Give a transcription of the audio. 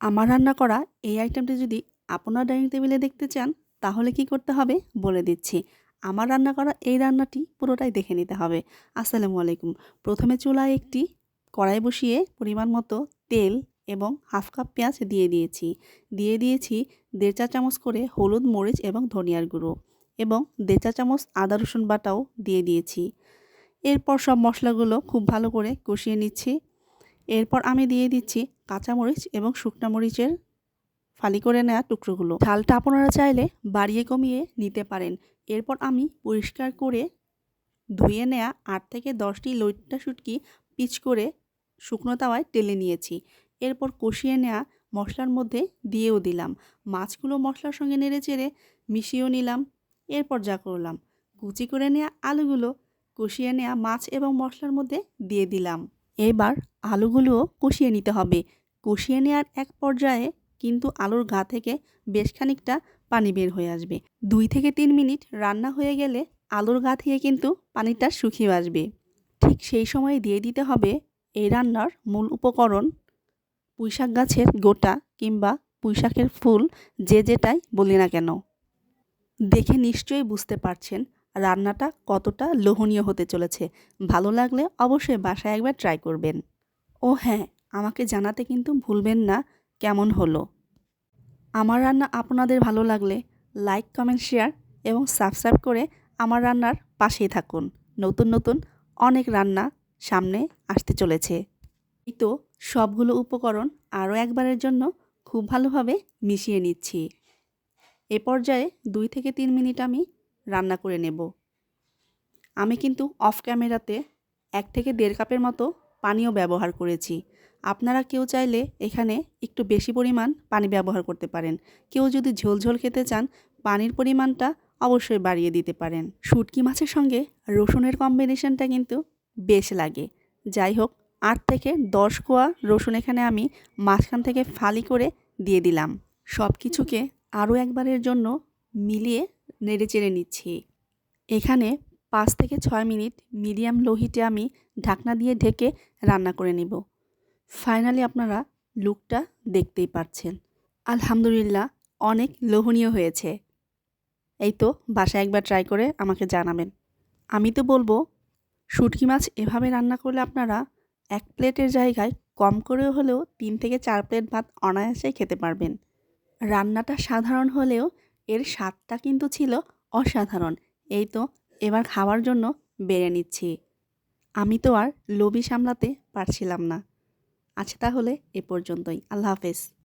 আমার রান্না করা এই আইটেমটি যদি আপনার ডাইনিং টেবিলে দেখতে চান, তাহলে কি করতে হবে? বলে দিচ্ছি। আমার রান্না করা এই রান্নাটি পুরোটাই দেখে নিতে হবে। আসসালামু আলাইকুম। প্রথমে চুলায় একটি কড়াই বসিয়ে পরিমাণ মতো তেল এবং হাফ কাপ পেঁয়াজ দিয়ে দিয়েছি। দিয়ে দিয়েছি দেড় চা চামচ করে হলুদ, মরিচ এবং ধনিয়ার গুঁড়ো এবং দেড় চা চামচ আদা, রসুন বাটাও দিয়ে দিয়েছি। এরপর সব মশলাগুলো খুব ভালো করে কষিয়ে নিচ্ছি। এরপর আমি দিয়ে দিচ্ছি কাঁচামরিচ এবং শুকনো মরিচের ফালি করে নেওয়া টুকরোগুলো। ঝালটা আপনারা চাইলে বাড়িয়ে কমিয়ে নিতে পারেন। এরপর আমি পরিষ্কার করে ধুয়ে নেয়া আট থেকে দশটি লইট্টা শুটকি পিচ করে শুকনো তাওয়ায় টেলে নিয়েছি। এরপর কষিয়ে নেওয়া মশলার মধ্যে দিয়েও দিলাম। মাছগুলো মশলার সঙ্গে নেড়ে চেড়ে মিশিয়েও নিলাম। এরপর যা করলাম, কুচি করে নেওয়া আলুগুলো কষিয়ে নেওয়া মাছ এবং মশলার মধ্যে দিয়ে দিলাম। এবার আলুগুলোও কষিয়ে নিতে হবে। কষিয়ে নেওয়ার এক পর্যায়ে কিন্তু আলুর গা থেকে বেশ খানিকটা পানি বের হয়ে আসবে। দুই থেকে তিন মিনিট রান্না হয়ে গেলে আলুর গা থেকে কিন্তু পানিটা শুকিয়ে আসবে। ঠিক সেই সময় দিয়ে দিতে হবে এই রান্নার মূল উপকরণ পুঁইশাক গাছের গোটা কিংবা পুঁইশাকের ফুল যে যেটাই বলি না কেন। দেখে নিশ্চয়ই বুঝতে পারছেন রান্নাটা কতটা লোহনীয় হতে চলেছে। ভালো লাগলে অবশ্যই বাসায় একবার ট্রাই করবেন। ও হ্যাঁ আমাকে জানাতে কিন্তু ভুলবেন না কেমন হলো। আমার রান্না আপনাদের ভালো লাগলে লাইক কমেন্ট শেয়ার এবং সাবস্ক্রাইব করে আমার রান্নার পাশেই থাকুন। নতুন নতুন অনেক রান্না সামনে আসতে চলেছে। এই তো সবগুলো উপকরণ আরও একবারের জন্য খুব ভালোভাবে মিশিয়ে নিচ্ছি। এ পর্যায়ে দুই থেকে তিন মিনিট আমি রান্না করে নেব। আমি কিন্তু অফ ক্যামেরাতে এক থেকে দেড় কাপের মতো পানিও ব্যবহার করেছি। আপনারা কেউ চাইলে এখানে একটু বেশি পরিমাণ পানি ব্যবহার করতে পারেন। কেউ যদি ঝোল ঝোল খেতে চান, পানির পরিমাণটা অবশ্যই বাড়িয়ে দিতে পারেন। শুটকি মাছের সঙ্গে রসুনের কম্বিনেশনটা কিন্তু বেশ লাগে। যাই হোক, আট থেকে দশ কোয়া রসুন এখানে আমি মাঝখান থেকে ফালি করে দিয়ে দিলাম। সব কিছুকে আরও একবারের জন্য মিলিয়ে নেড়ে চেড়ে নিচ্ছি। এখানে পাঁচ থেকে ছয় মিনিট মিডিয়াম লো হিটে আমি ঢাকনা দিয়ে ঢেকে রান্না করে নেব। ফাইনালি আপনারা লুকটা দেখতেই পাচ্ছেন আলহামদুলিল্লাহ অনেক লোভনীয় হয়েছে। এই তো বাসায় একবার ট্রাই করে আমাকে জানাবেন। আমি তো বলব, শুটকি মাছ এভাবে রান্না করলে আপনারা এক প্লেটের জায়গায় কম করেও হলেও তিন থেকে চার প্লেট ভাত অনায়াসেই খেতে পারবেন। রান্নাটা সাধারণ হলেও এর স্বাদটা কিন্তু ছিল অসাধারণ। এই তো, এবার খাওয়ার জন্য বেড়ে নিচ্ছি। আমি তো আর লোভি সামলাতে পারছিলাম না। আচ্ছা তাহলে এ পর্যন্তই। আল্লাহ হাফেজ।